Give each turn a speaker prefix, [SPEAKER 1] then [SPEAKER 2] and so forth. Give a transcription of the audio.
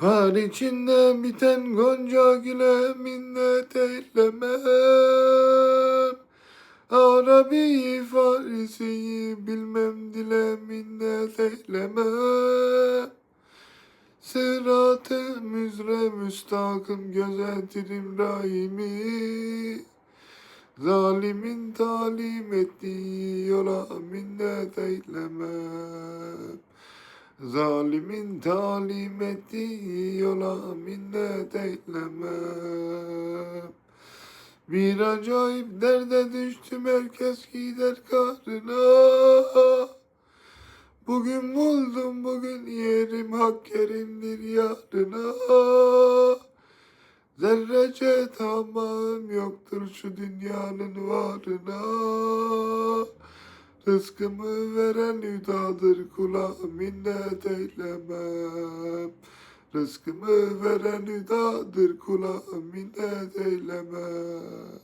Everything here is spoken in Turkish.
[SPEAKER 1] Har içinde biten gonca güle minnet eylemem. Arabi Farisi'yi bilmem dile minnet eylemem. Sırat-ı müzre müstakim gözetir İbrahim'i. Zalimin talim ettiği yola minnet eylemem. Zalimin talim ettiği yola minnet eylemem. Bir acayip derde düştüm herkes gider karına. Bugün buldum bugün yerim hak yerimdir yarına. Zerrece tamam yoktur şu dünyanın varına. Rızkımı veren hüdadır kula minnet eylemem. Rızkımı veren hüdadır kula minnet eylemem.